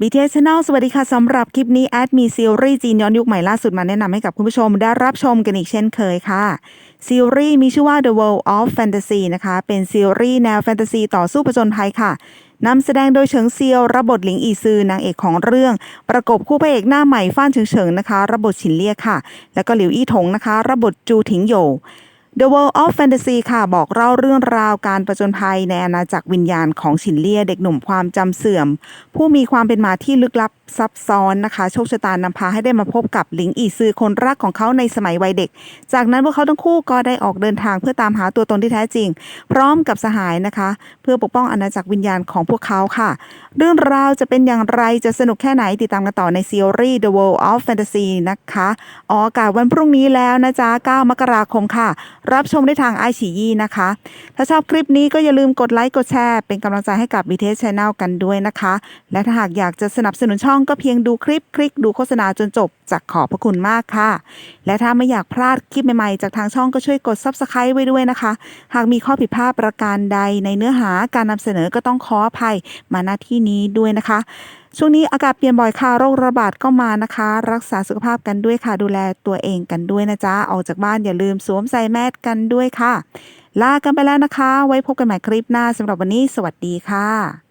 BTS Channel สวัสดีค่ะสำหรับคลิปนี้แอดมีซีรีส์จีนย้อนยุคใหม่ล่าสุดมาแนะนำให้กับคุณผู้ชมได้รับชมกันอีกเช่นเคยค่ะ ซีรีส์มีชื่อว่า The World of Fantasy นะคะ เป็นซีรีส์แนวแฟนตาซีต่อสู้ผจญภัยค่ะนำแสดงโดยเฉิงเซียวรับบทหลิงอีซือนางเอกของเรื่อง ประกบคู่พระเอกหน้าใหม่ฟ้านเฉิงเฉิงนะคะรับบทฉินเลี่ยค่ะ แล้วก็หลิวอี้ถงนะคะรับบทจูถิงโย The World of Fantasy ค่ะ บอกเล่าเรื่องราวการประจนภัยในอาณาจักรวิญญาณของฉินเลี่ยเด็กหนุ่มความจำเสื่อม ผู้มีความเป็นมาที่ลึกลับซับซ้อนนะคะ โชคชะตานำพาให้ได้มาพบกับหลิงอีซือคนรักของเขาในสมัยวัยเด็ก จากนั้นพวกเขาทั้งคู่ก็ได้ออกเดินทางเพื่อตามหาตัวตนที่แท้จริง พร้อมกับสหายนะคะ เพื่อปกป้องอาณาจักรวิญญาณของพวกเขาค่ะ เรื่องราวจะเป็นอย่างไรจะสนุกแค่ไหนติดตามกันต่อในซีรีส์ The World of Fantasy นะคะออกอากาศวันพรุ่งนี้แล้วนะจ๊ะ9มกราคมค่ะรับชมได้ทางไอฉียี่นะคะ ถ้าชอบคลิปนี้ก็อย่าลืมกดไลค์กดแชร์ เป็นกำลังใจให้กับ BTS Channel กันด้วยนะคะ และถ้าหากอยากจะสนับสนุนช่องก็เพียงดูคลิปคลิกดูโฆษณาจนจบจากขอบพระคุณมากค่ะ และถ้าไม่อยากพลาดคลิปใหม่ๆ จากทางช่องก็ช่วยกด Subscribe ไว้ด้วยนะคะ หากมีข้อผิดพลาดประการใดในเนื้อหาการนำเสนอก็ต้องขออภัยมาณที่นี้ด้วยนะคะ ช่วงนี้อากาศเปลี่ยนบ่อยค่ะโรคระบาดก็มานะคะ รักษาสุขภาพกันด้วยค่ะ ดูแลตัวเองกันด้วยนะจ๊ะออกจากบ้านอย่าลืมสวมใส่แมสกันด้วยค่ะ ลากันไปแล้วนะคะ ไว้พบกันใหม่คลิปหน้าสำหรับวันนี้ สวัสดีค่ะ